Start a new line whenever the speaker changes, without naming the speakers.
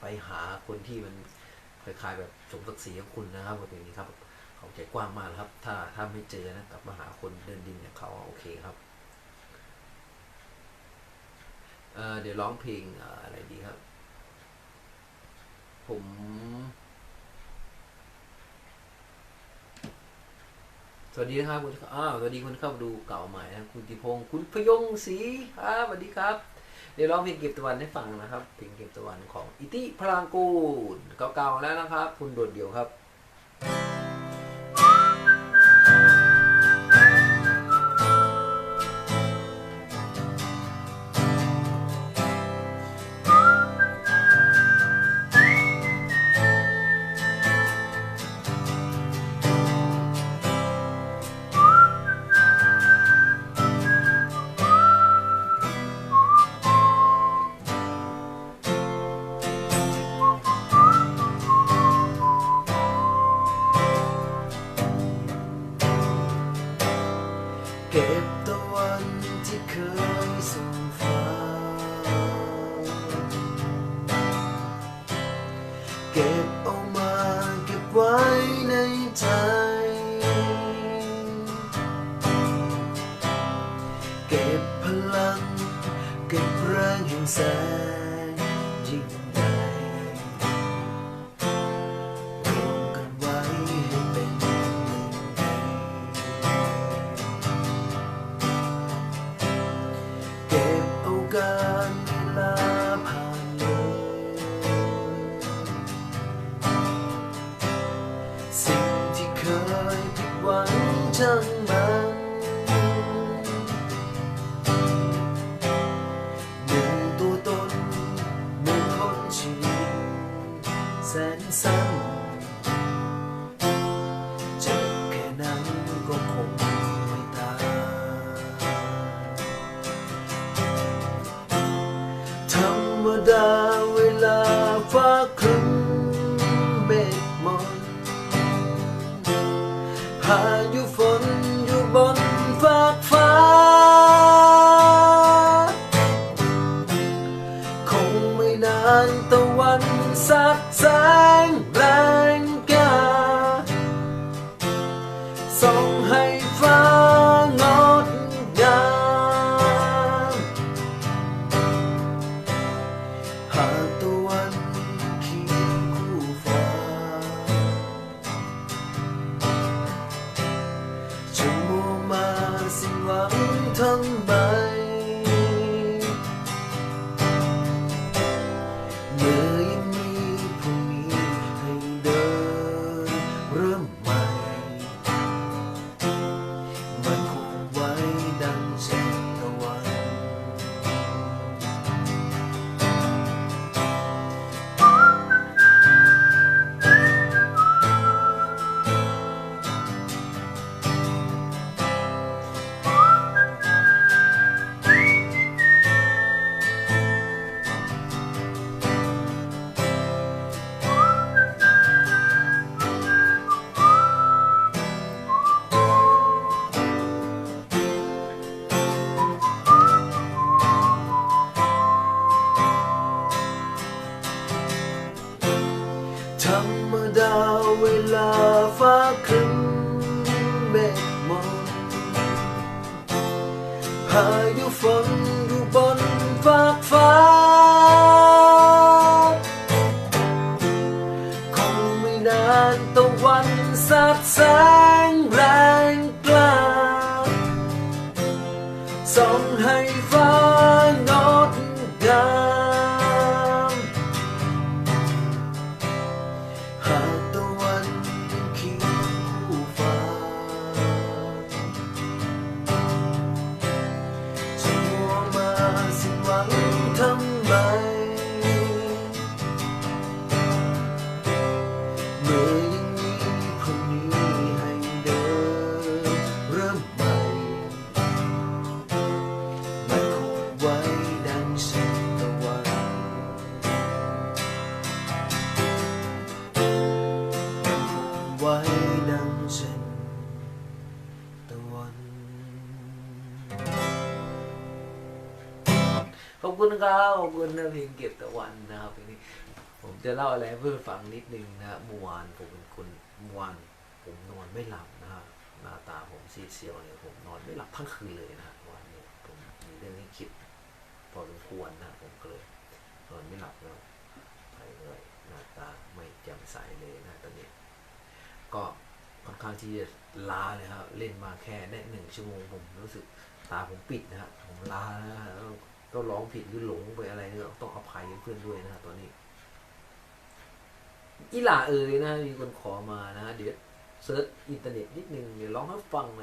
ไปหาคนที่มันคล้ายๆแบบสมศักดิ์ศรีของคุณนะครับแบบนี้ครับเขาใจกว้างมากครับ ถ้าถ้าไม่เจอนะกลับมาหาคนเดินดินอย่างเขาโอเคครับเเดี๋ยวร้องเพลงอะไรดีครับ ผม สวัสดีนะครับคุณอ้าวสวัสดีคุณเข้ามาดูเก่าใหม่นะคุณติพงศ์คุณพยงศรีครับสวัสดีครับ เดี๋ยวร้องเพลงเก็บตะวันให้ฟังนะครับเพลงเก็บตะวันของอิติพลางกูลเก่าๆแล้วนะครับ คุณโดดเดี่ยวครับ ร ครึ้มเมฆมน เมฆมองพายุฝนดูบนฟากฟ้า คงไม่นานตะวันสาดแสงแรง ขอบคุณครับขอบคุณนะเพลงเก็บตะวันนะครับเพลงนี้ ผมจะเล่าอะไรให้เพื่อนฟังนิดนึงนะเมื่อวานผมเป็นคนเมื่อวานผมนอนไม่หลับนะฮะหน้าตาผมซีดเซียวเลยผมนอนไม่หลับทั้งคืนเลยนะวันนี้ผมมีเรื่องให้คิด พอสมควรนะผมก็เลยนอนไม่หลับแล้วไปเลยหน้าตาไม่แจ่มใสเลยนะตอนนี้ ก็ค่อนข้างที่จะลาเลยครับเล่นมาแค่ได้หนึ่งชั่วโมงผมรู้สึกตาผมปิดนะฮะผมลาแล้ว ก็ร้องผิดหรือหลงไปอะไรเนี่ยต้องอภัยเพื่อนด้วยนะฮะตอนนี้อีหล่าเอ๋ยนะมีคนขอมานะเดี๋ยวเซิร์ชอินเทอร์เน็ตนิดนึงเดี๋ยวร้องให้ฟังน่อย